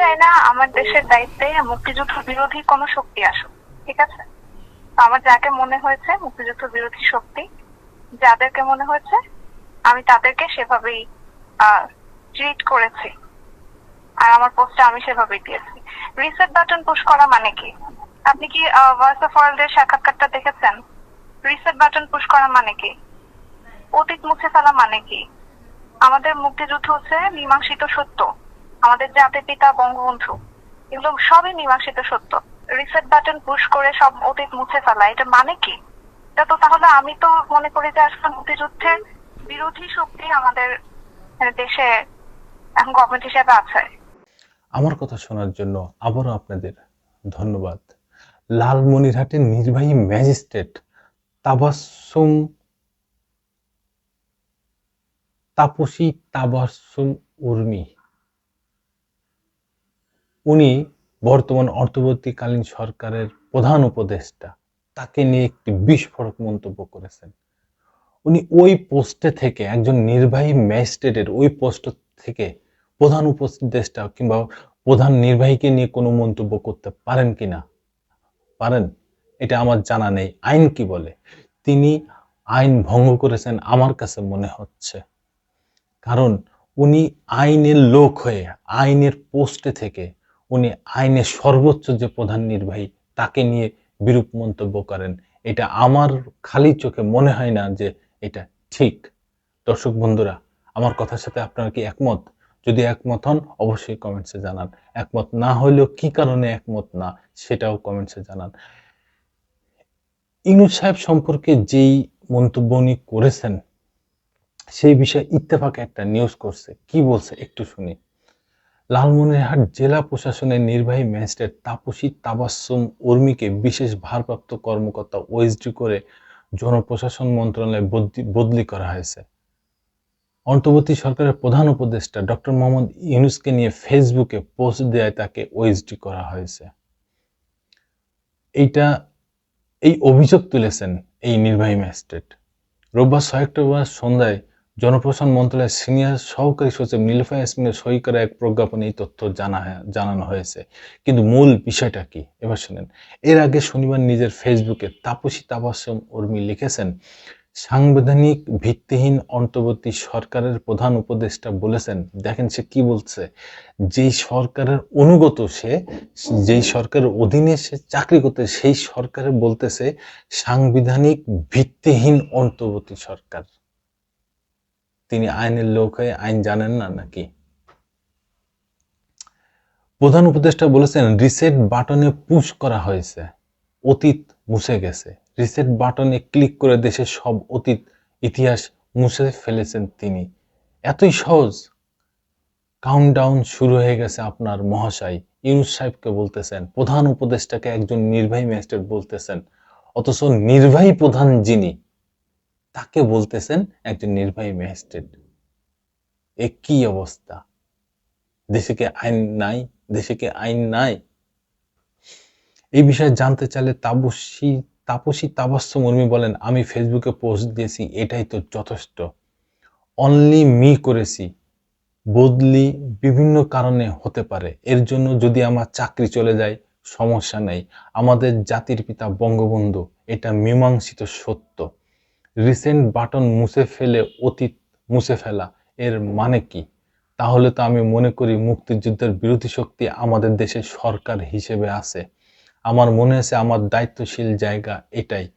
চাই না, আমার দেশের দায়িত্বে মুক্তিযুদ্ধ বিরোধী কোনো শক্তি আসুক, ঠিক আছে? আমার যাকে মনে হয়েছে মুক্তিযুদ্ধ বিরোধী শক্তি, যাদেরকে মনে হয়েছে, আমি তাদেরকে সেভাবেই ট্রিট করেছি। আর আমার পোস্টটা আমি সেভাবেই দিয়েছি। রিসেট বাটন পুশ করা মানে কি? আপনি কি ভয়েস অফ ওয়ার্ল্ডের সাক্ষাৎকারটা দেখেছেন? রিসেট বাটন পুশ করা মানে কি? অতীত মুছে ফেলা মানে কি? আমাদের মুক্তিযুদ্ধ হচ্ছে মীমাংসিত সত্য। আমাদের জাতির পিতা, বঙ্গবন্ধু, এগুলো সবই মীমাংসিত সত্য। রিসেট বাটন পুশ করে সব অতীত মুছে ফেলা, এটা মানে কি? এটা তো তাহলে আমি তো মনে করি যে আসলে মুক্তিযুদ্ধের বিরোধী শক্তি আমাদের দেশে এখন গভর্নমেন্ট হিসেবে আছে। আমার কথা শোনার জন্য আবারও আপনাদের ধন্যবাদ। লালমনিরহাটের নির্বাহী ম্যাজিস্ট্রেট তাবাসুম, তাপসী তাবাসুম উর্মি। উনি বর্তমান অর্থবর্তীকালীন সরকারের প্রধান উপদেষ্টা। তাকে নিয়ে একটি বিস্ফোরক মন্তব্য করেছেন। উনি ওই পোস্টে থেকে একজন নির্বাহী ম্যাজিস্ট্রেটের ওই পোস্ট থেকে প্রধান উপদেষ্টা কিংবা প্রধান নির্বাহীকে নিয়ে কোনো মন্তব্য করতে পারেন কিনা পারেন? এটা আমার জানা নেই। আইন কি বলে? তিনি আইন ভঙ্গ করেছেন আমার কাছে মনে হচ্ছে। কারণ উনি আইনের লোক হয়ে আইনের পোস্টে থেকে উনি আইনের সর্বোচ্চ যে প্রধান নির্বাহী, তাকে নিয়ে বিরূপ মন্তব্য করেন। এটা আমার খালি চোখে মনে হয় না যে এটা ঠিক। দর্শক বন্ধুরা, আমার কথার সাথে আপনারা কি একমত? যদি একমত হন, অবশ্যই কমেন্টসে জানান। একমত না হলেও কি কারণে একমত না, সেটাও কমেন্টসে জানান। ইনু সাহেব সম্পর্কে যেই মন্তব্য উনি করেছেন, সেই বিষয়ে ইত্তেফাক একটা নিউজ করছে। কি বলছে একটু শুনি। লালমনিরহাট জেলা প্রশাসনের নির্বাহী ম্যাজিস্ট্রেট তাপসী তাবাসুম উর্মিকে বিশেষ ভারপ্রাপ্ত কর্মকর্তা ওএসডি করে জনপ্রশাসন মন্ত্রণালয়ে বদলি- করা হয়েছে। অন্তর্বর্তী সরকারের প্রধান উপদেষ্টা ডক্টর মোহাম্মদ ইউনুসকে নিয়ে ফেসবুকে পোস্ট দেয় তাকে ওএসডি করা হয়েছে। এইটা, এই অভিযোগ তুলেছেন এই নির্বাহী ম্যাজিস্ট্রেট। রোববার ছয় অক্টোবর সন্ধ্যায় জনপ্রশাসন মন্ত্রণালয়ের সিনিয়র সহকারী সচিব নীলফা ইয়াসমিনের সই করা এক প্রজ্ঞাপনে এই তথ্য জানা জানানো হয়েছে। কিন্তু মূল বিষয়টা কি? এবার শুনেন। এর আগে শনিবার নিজের ফেসবুকে তাপসী তাবাসম উর্মি লিখেছেন, সাংবিধানিক ভিত্তিহীন অন্তর্বর্তী সরকারের প্রধান উপদেষ্টা বলেছেন, দেখেন সে কি বলছে, যেই সরকারের অনুগত সে, যেই সরকারের অধীনে সে চাকরি করতে, সেই সরকারে বলতেছে, সাংবিধানিক ভিত্তিহীন অন্তর্বর্তী সরকার। তিনি আইনের লোক হয়ে আইন জানেন না নাকি? প্রধান উপদেষ্টা বলেছেন রিসেট বাটনে পুশ করা হয়েছে, অতীত মুছে গেছে। রিসেট বাটনে ক্লিক করে দেশের সব অতীত, ইতিহাস মুছে ফেলেছেন তিনি। এতই সহজ। কাউন্টডাউন শুরু হয়ে গেছে আপনার মহাশয়, ইউনুস সাহেবকে বলতেছেন, প্রধান উপদেষ্টাকে একজন নির্বাহী ম্যাজিস্ট্রেট বলতেছেন, অথচ নির্বাহী প্রধান যিনি তাকে বলতেছেন একজন নির্বাহী ম্যাজিস্ট্রেট। এ কি অবস্থা? দেশে কি আইন নাই? দেশে কি আইন নাই? এই বিষয়ে জানতে চাইলে তাপসী তাপসী তাবাস্য মুর্মি বলেন, আমি ফেসবুকে পোস্ট দিয়েছি, এটাই তো যথেষ্ট। অনলি মি করেছি, বদলি বিভিন্ন কারণে হতে পারে। এর জন্য যদি আমার চাকরি চলে যায়, সমস্যা নেই। আমাদের জাতির পিতা বঙ্গবন্ধু, এটা মীমাংসিত সত্য। রিসেন্ট বাটন মুছে ফেলে, অতীত মুছে ফেলা, এর মানে কি? তাহলে তো আমি মনে করি মুক্তিযুদ্ধের বিরোধী শক্তি আমাদের দেশের সরকার হিসেবে আছে। আমার মনে আছে আমার দায়িত্বশীল জায়গা এটাই।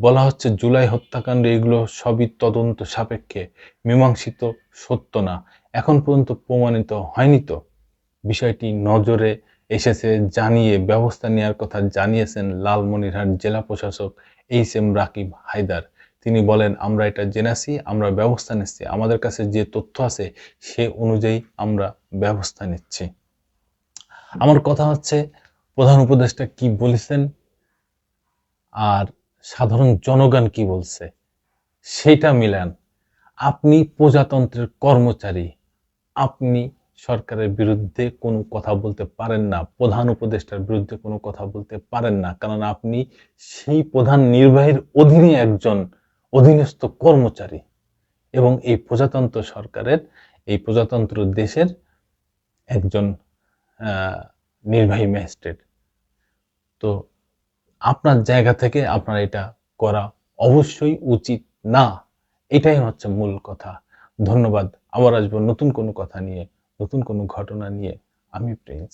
বলা হচ্ছে জুলাই হত্যাকাণ্ড, এগুলো সবই তদন্ত সাপেক্ষে। মীমাংসিত সত্য না। এখন পর্যন্ত প্রমাণিত হয়নি তো? বিষয়টি নজরে এসেছে, জানিয়ে, ব্যবস্থা নেওয়ার কথা জানিয়েছেন লালমনিরহাট জেলা প্রশাসক এইচ এম রাকিব হায়দার। তিনি বলেন, আমরা এটা জেনেছি আমরা ব্যবস্থা নিচ্ছি। আমাদের কাছে যে তথ্য আছে, সে অনুযায়ী আমরা ব্যবস্থা নিচ্ছি। আমার কথা হচ্ছে, প্রধান উপদেষ্টা কি বলেছেন? আর সাধারণ জনগণ কি বলছে? সেটা মিলান। আপনি প্রজাতন্ত্রের কর্মচারী। আপনি সরকারের বিরুদ্ধে কোনো কথা বলতে পারেন না। প্রধান উপদেষ্টার বিরুদ্ধে কোনো কথা বলতে পারেন না। কারণ আপনি সেই প্রধান নির্বাহীর অধীনে একজন অধীনস্থ কর্মচারী এবং এই প্রজাতন্ত্র সরকারের, এই প্রজাতন্ত্র দেশের একজন নির্বাহী ম্যাজিস্ট্রেট। তো আপনার জায়গা থেকে আপনার এটা করা অবশ্যই উচিত না। এটাই হচ্ছে মূল কথা। ধন্যবাদ। আবার আসব নতুন কোনো কথা নিয়ে, নতুন কোনো ঘটনা নিয়ে। আমি প্রিন্স।